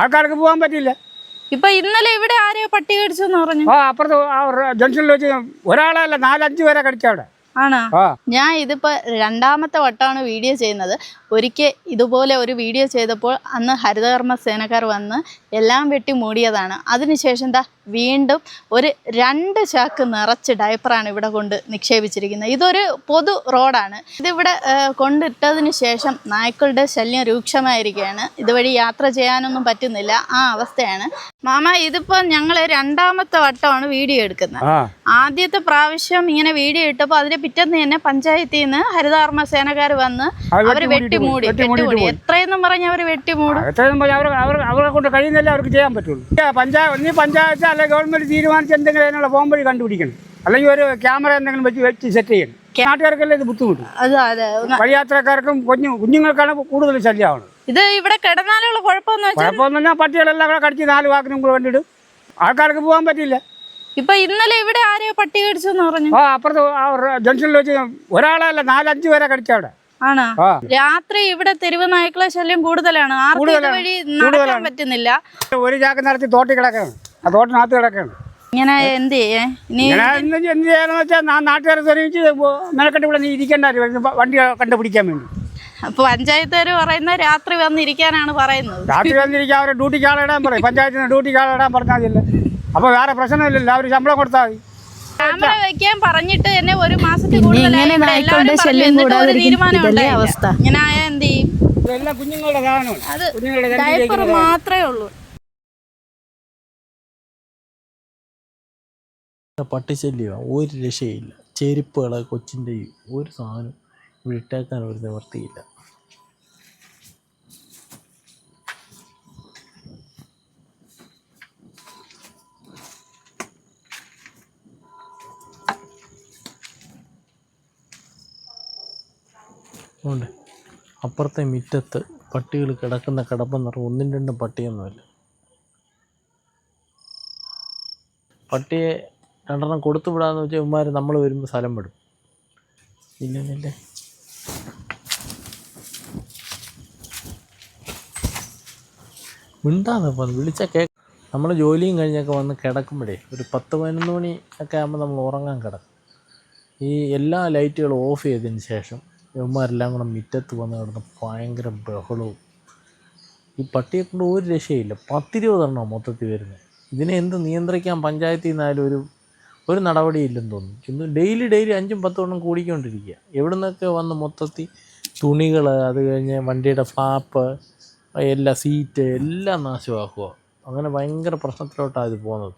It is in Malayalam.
ആൾക്കാർക്ക് പോകാൻ പറ്റില്ല. ഇപ്പൊ ഇന്നലെ ഇവിടെ ആരെയോ പട്ടി കടിച്ചു പറഞ്ഞു. ആ അപ്പുറത്ത് ജംഗ്ഷനിൽ വെച്ച് ഒരാളല്ല നാലഞ്ച് പേരെ കടിച്ചവിടെ. ആണോ? ഞാൻ ഇതിപ്പോ രണ്ടാമത്തെ വട്ടമാണ് വീഡിയോ ചെയ്യുന്നത്. ഒരിക്കൽ ഇതുപോലെ ഒരു വീഡിയോ ചെയ്തപ്പോൾ അന്ന് ഹരിതകർമ്മ സേനക്കാർ വന്ന് എല്ലാം വെട്ടി മൂടിയതാണ്. അതിനുശേഷം എന്താ വീണ്ടും ഒരു രണ്ട് ചാക്ക് നിറച്ച് ഡയപ്പറാണ് ഇവിടെ കൊണ്ട് നിക്ഷേപിച്ചിരിക്കുന്നത്. ഇതൊരു പൊതു റോഡാണ്. ഇതിവിടെ കൊണ്ടിട്ടതിന് ശേഷം നായ്ക്കളുടെ ശല്യം രൂക്ഷമായിരിക്കുകയാണ്. ഇതുവഴി യാത്ര ചെയ്യാനൊന്നും പറ്റുന്നില്ല. ആ അവസ്ഥയാണ്. മാമ ഇതിപ്പോ ഞങ്ങൾ രണ്ടാമത്തെ വട്ടമാണ് വീഡിയോ എടുക്കുന്നത്. ആദ്യത്തെ പ്രാവശ്യം ഇങ്ങനെ വീഡിയോ ഇട്ടപ്പോൾ അതിന് പിറ്റേന്ന് തന്നെ പഞ്ചായത്തിൽ നിന്ന് ഹരിതകർമ്മ സേനക്കാർ വന്ന് അവർ വെട്ടിമൂടി വെട്ടിമൂടി. എത്രയെന്നും പറഞ്ഞ് അവർ വെട്ടിമൂടും. എത്രയും പറഞ്ഞാൽ അവർ അവരെ കൊണ്ട് കഴിയുന്നില്ല അവർക്ക് ചെയ്യാൻ പറ്റുള്ളൂ. പഞ്ചായത്ത് ഒന്നീ പഞ്ചായത്ത് അല്ലെങ്കിൽ ഗവൺമെന്റ് തീരുമാനിച്ച് എന്തെങ്കിലും അതിനുള്ള ഫോം വഴി കണ്ടുപിടിക്കണം. അല്ലെങ്കിൽ ഒരു ക്യാമറ എന്തെങ്കിലും വെച്ച് വെച്ച് സെറ്റ് ചെയ്യണം. നാട്ടുകാർക്കല്ലേ ഇത് ബുദ്ധിമുട്ട്? വഴിയാത്രക്കാർക്കും കുഞ്ഞു കുഞ്ഞുങ്ങൾക്കാണ് കൂടുതൽ ശല്യമാണ് ഇത് ഇവിടെ കിടന്നാലുള്ള കുഴപ്പമൊന്നും കുഴപ്പമൊന്നും പട്ടികളെല്ലാം കൂടെ കടിച്ച് നാല് വാക്കിനും കൂടെ വേണ്ടിയിട്ട് ആൾക്കാർക്ക് പോകാൻ പറ്റില്ല ഇപ്പൊ ഇന്നലെ ഇവിടെ ആരെയോ പട്ടി കടിച്ചു പറഞ്ഞു. ആ അപ്പുറത്ത് ജംഗ്ഷനിൽ വെച്ച് ഒരാളല്ല നാലഞ്ചു പേരെ കടിച്ചവിടെ ആണോ? രാത്രി ഇവിടെ തെരുവ് നായ്ക്കളെ ശല്യം കൂടുതലാണ്. ആർക്കും വഴി നടക്കാൻ പറ്റുന്നില്ല. ഒരു ചാക്ക് നടത്തി തോട്ടി കിടക്കണം ആ തോട്ടിനകത്ത് കിടക്കണം ഇങ്ങനെ എന്ത് ചെയ്യേ? ഇങ്ങനെ എന്ത് എന്ത് ചെയ്യാന്ന് വെച്ചാൽ നാട്ടുകാരെ തെളിയിച്ച് മെനക്കെട്ട് ഇവിടെ നീ വണ്ടി കണ്ടുപിടിക്കാൻ വേണ്ടി. അപ്പൊ പഞ്ചായത്തുകാർ പറയുന്ന രാത്രി വന്നിരിക്കാനാണ് പറയുന്നത്. രാത്രി വന്നിരിക്കാൻ അവരെ ഡ്യൂട്ടിക്ക് ആളിടാൻ പറയും. പഞ്ചായത്തിന് ഡ്യൂട്ടിക്ക് ആളിടാൻ പറഞ്ഞാൽ അപ്പോൾ വേറെ പ്രശ്നമില്ലല്ലോ. അവർ ശമ്പളം കൊടുത്താൽ മതി. ക്യാമറ വെക്കാൻ പറഞ്ഞിട്ട് എന്നെ ഒരു മാസത്തിൽ കൂടുതലായി. അവസ്ഥ? ഇങ്ങനെ ആയാൽ എന്ത് ചെയ്യും? കുഞ്ഞുങ്ങളുടെ സാധനമാണ്. അത് കുഞ്ഞുങ്ങളുടെ ഡയപ്പർ മാത്രമേ ഉള്ളൂ. പട്ടിശല്യമാണ് ഒരു രക്ഷയില്ല. ചെരുപ്പുകൾ കൊച്ചിന്റെയും ഒരു സാധനം വിട്ടേക്കാൻ ഒരു നിവർത്തിയില്ല ഉണ്ട്. അപ്പുറത്തെ മുറ്റത്ത് പട്ടികൾ കിടക്കുന്ന കിടപ്പെന്ന് പറഞ്ഞാൽ ഒന്നും രണ്ടും പട്ടിയൊന്നുമല്ല. പട്ടിയെ രണ്ടെണ്ണം കൊടുത്തു വിടാന്ന് വെച്ചാൽ ഇവന്മാർ നമ്മൾ വരുമ്പോൾ സ്ഥലം വിടും. ഇല്ലെന്നില്ലേ മിണ്ടാതെ വിളിച്ച കേ നമ്മൾ ജോലിയും കഴിഞ്ഞൊക്കെ വന്ന് കിടക്കുമ്പോഴേ ഒരു പത്ത് പതിനൊന്ന് മണി ഒക്കെ ആകുമ്പോൾ നമ്മൾ ഉറങ്ങാൻ കിടക്കും. ഈ എല്ലാ ലൈറ്റുകളും ഓഫ് ചെയ്തതിന് ശേഷം ഇവന്മാരെല്ലാം കൂടെ മുറ്റത്ത് വന്ന് കിടന്ന് ഭയങ്കര ബഹളവും. ഈ പട്ടിയെ കൊണ്ട് ഒരു രക്ഷയില്ല. പത്തിരുപതെണ്ണോ മൊത്തത്തിൽ വരുന്നത്. ഇതിനെ എന്ത് നിയന്ത്രിക്കാൻ പഞ്ചായത്തിൽ നിന്നാലും ഒരു ഒരു നടപടിയില്ലെന്ന് തോന്നുന്നു. ഇന്ന് ഡെയിലി ഡെയിലി അഞ്ചും പത്തും എണ്ണം കൂടിക്കൊണ്ടിരിക്കുക. എവിടെ നിന്നൊക്കെ വന്ന് മൊത്തത്തിൽ തുണികൾ അത് കഴിഞ്ഞ് വണ്ടിയുടെ ഫ്ലാപ്പ് എല്ലാ സീറ്റ് എല്ലാം നാശമാക്കുക. അങ്ങനെ ഭയങ്കര പ്രശ്നത്തിലോട്ടാണ് ഇത് പോകുന്നത്.